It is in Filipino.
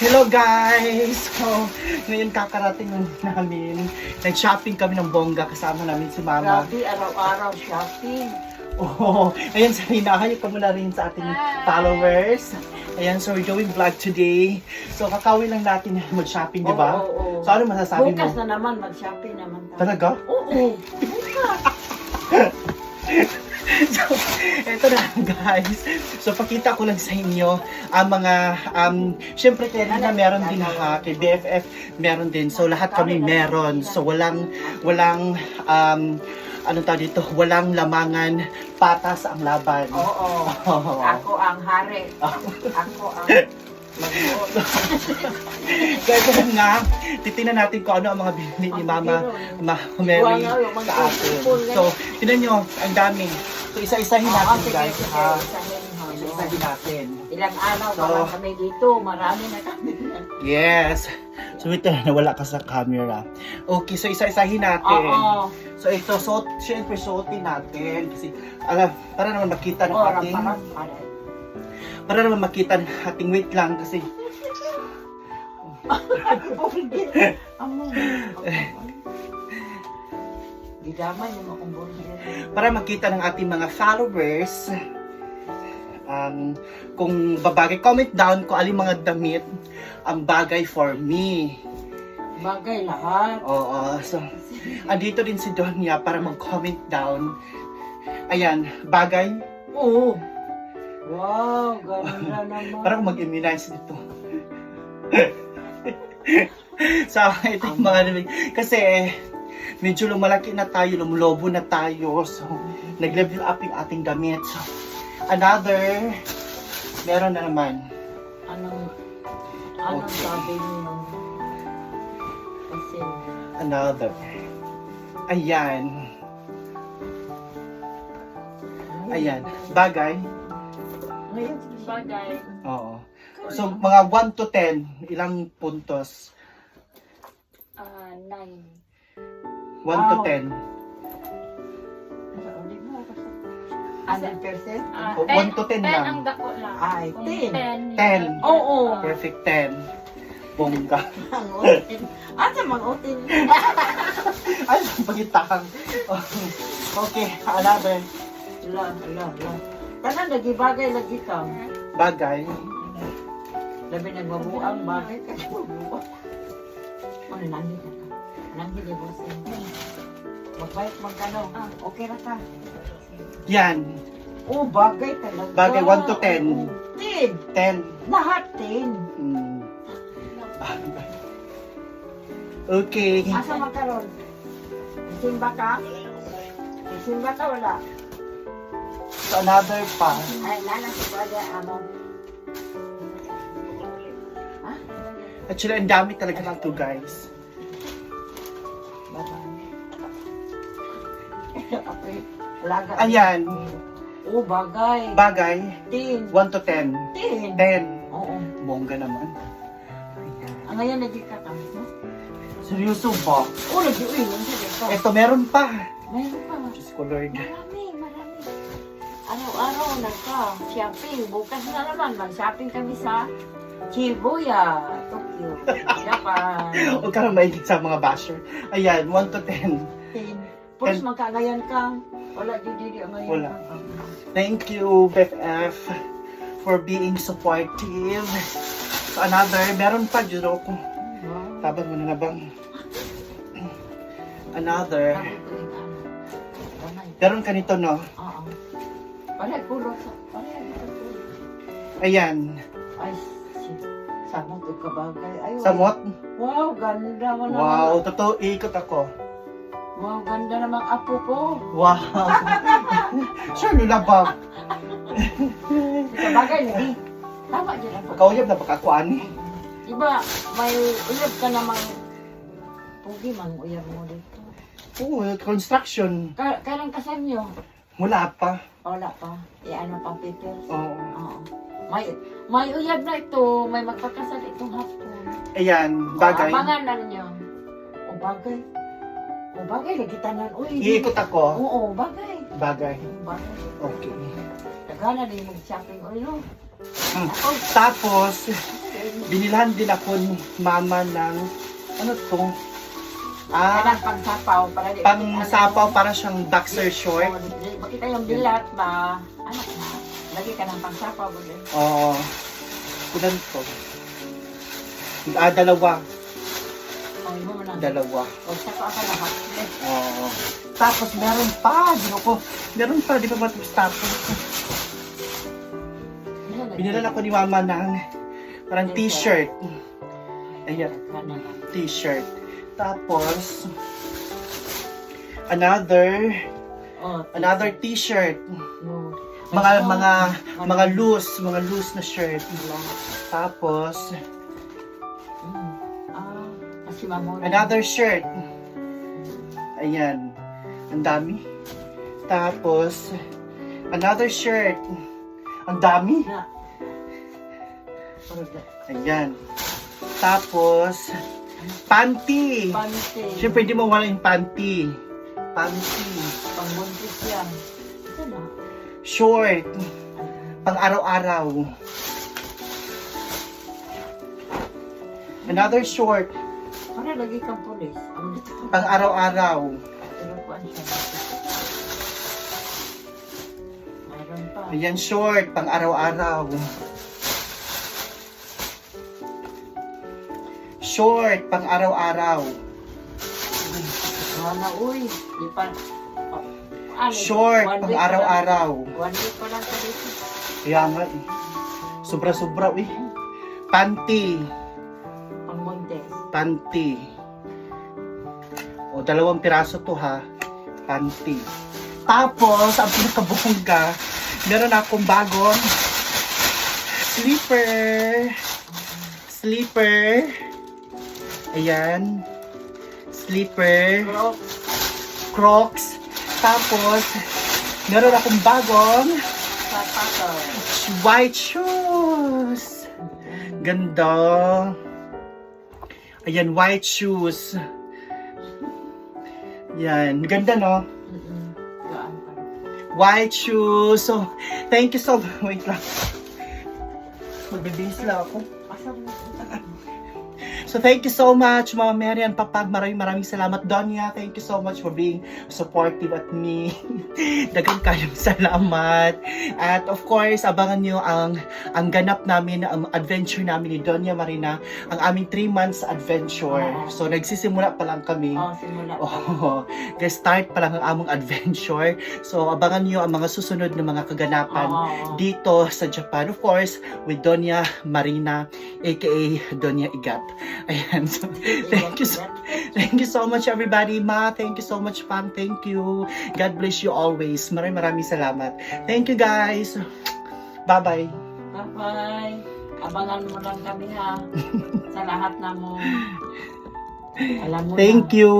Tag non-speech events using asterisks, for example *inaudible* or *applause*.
Hello guys! So, ngayon kakarating namin. Nag-shopping kami ng bongga kasama namin si Mama. Grabe, araw-araw shopping. Oo. Ayan, so hinahayo ka muna rin sa ating followers. Ayan, so we're doing vlog today. So, kakawin lang natin mag-shopping, di ba? Oo, oo. So, ano masasabi Bukas mo? na naman, mag-shopping naman tayo. Talaga? Oo. *laughs* *laughs* so, eto na guys. So, pakita ko lang sa inyo ang mga, um, syempre kay Rina meron din ha, kay BFF meron din. So, lahat kami meron. So, walang, walang, um, ano tawag dito, walang lamangan patas ang laban. Oo. *laughs* Oo. Ako ang hari. *laughs* Ako ang *laughs* ito na nga, titingnan natin kung ano ang mga binili ni Mama, Ma Mary sa atin. So, tinan nyo, ang dami. So, isa-isahin Oo, natin guys. ha? Isa-isahin natin. Ilang araw pa So- lang kami dito. Marami na kami. Yes. So, na, nawala ka sa camera. Okay, so isa-isahin natin. Oo. So, ito, so, syempre, suotin natin. Kasi, alam, para naman makita ng ating, parang parang. para naman makita ng ating, wait lang, kasi, Amo. Gidamay mo akong para makita ng ating mga followers, um, kung babagay, comment down kung alin mga damit ang bagay for me. Bagay lahat. Oo, so, andito din si Donya para mag-comment down. Ayan, bagay, Oo. Wow, ganda naman. Parang mag-immunize dito. so, *laughs* ito yung mga namig. Kasi, medyo lumalaki na tayo, lumulobo na tayo. So, nag-level up yung ating damit. So, another, meron na naman. Anong, anong sabi niyo? Kasi, Another. Ayan. Ayan. Bagay. Ngayon, bagay. Oo. So, mga 1 to 10, ilang puntos? Ah, nine. 1 to Wow. 10. Ano percent? Ah, O, one to ten lang. ang dako lang. Ay, Kung ten. ten. Ten. Oo. Perfect 10. Bongga. Ang utin. Asa mang utin? Ay, *laughs* pagitang. okay, another La, la, la. Tanan lagi bagay lagi ka. bagay. Labi nagbabuang bagay ka. Babuang. Ano nandi ka ka? Nandi di bosin. Magbayad magkano. Ah. Okay na ka. Yan, Oh, bagay talaga. Bagay, one to ten. Oo. Ten. 10. Lahat ten. Hmm. Bagay. Okay. Asa makaron? Simba ka? Simba ka wala? So, another pa. Ay, nana si Brother Amo. Actually, ang dami talaga nito, guys. *laughs* Ayan, Oh, bagay. bagay. Ten. 1 to 10. Ten. 10. Oo. Bongga naman. Ang ngayon, naging kakami mo. Seryoso ba? Oh, siya dito. Ito, meron pa. Mayroon pa. Diyos ko, Lord. Marami. Araw-araw nagka-shopping. Bukas na naman, mag-shopping kami sa Shibuya, Tokyo, *laughs* Japan. Huwag ka na maigit sa mga basher. Ayan, 1 to 10. Ten. Pulos magkagayan ka. Wala, di, di, di, ngayon. Wala. Thank you, BFF, for being supportive. So, another, meron pa, Juro ko. Wow. Tabang mo na na bang? Another. Ano. Meron ka nito, no? Oo. Sa... Wala, kulo. Ayan. Ay. Samot o kabagay. Ay, wow. Samot. Wow, ganda mo naman. Wow, totoo, ikot ako. Wow, ganda namang apo ko. Wow. *laughs* sure, lula ba? Kabagay lagi. Tama dyan ako. Kauyab na ako, ani. Diba, may uyab ka namang pugi mang uyab mo dito. Oo, construction. Ka kailan kasal nyo? Wala pa. Wala pa. I-ano pa papers. Oo. Oo. May, may uyab na ito. May magpakasal itong hapon. Ayan, bagay. O, abangan na ninyo. O bagay. O bagay, lagi tanan. Uy. Iikot ako. Oo, bagay. Bagay. Bagay. Okay. Tagana din mag-shopping. Uy, no. Hmm. Ako, Tapos, Binilhan din ako ni mama ng, ano to? Ah, Kanang pangsapaw para di pang sapaw para siyang boxer short. Di- Makita yung bilat ba? Ano na? Lagi ka ng pangsapaw ba din? Oo. Kunan to. Ah, dalawa. Mo na. Dalawa. O sa ko asa lahat. Oo. Tapos meron pa, di ko. Meron pa, di ba tapos. ano na- Binilan ako ni mama ng parang t-shirt. Ayan, t-shirt. Tapos, another, Oh, another t-shirt. no. Mga, Oh, mga, ano? mga loose, mga loose na shirt. Tapos, Mm. Ah, kasi mamuna. another shirt. Ayan. Ang dami. Tapos, another shirt. Ang dami. Ayan. Tapos, panty. Panty. Siyempre, hindi mo wala yung panty. Panty. Pangbuntis yan. Ito na. Short. Pang araw-araw. Another short. Ano lagi kang pulis? Pang araw-araw. Ayan, short. Pang araw-araw. Short. Pang araw-araw. Wala uy. Di pa. Ano, Short. Pang araw-araw. One week pa lang sa dito. Kaya nga eh. Sobra-sobra eh. Panty. Pangbuntis. Panty. O, dalawang piraso to ha. Panty. Tapos, ang pinakabongga, meron akong bagong slipper. Slipper. Ayan. Slipper. Pero, Crocs. Tapos, meron akong bagong white shoes. Ganda. Ayan, white shoes. Yan, ganda no? White shoes. So, thank you so much. Wait lang. Magbibihis lang ako. Asa mo? So, thank you so much, Mama Mary and Papa. Maraming maraming salamat, Donya. Thank you so much for being supportive at me. *laughs* Dagang kayong salamat. At of course, abangan nyo ang, ang ganap namin, ang adventure namin ni Donya Marina, ang aming 3 months adventure. So, nagsisimula pa lang kami. Oh, simula. Oh, *laughs* start pa lang ang among adventure. So, abangan nyo ang mga susunod na mga kaganapan Oo. dito sa Japan. Of course, with Donya Marina, aka Donya Igat. Ayan, so, thank you so, thank you so much everybody. Ma, thank you so much, Pam. Thank you. God bless you always. Maraming maraming salamat. Thank you guys. Bye-bye. Bye-bye. Abangan mo lang kami ha. sa lahat na mo. *laughs* Alam mo Thank na. you.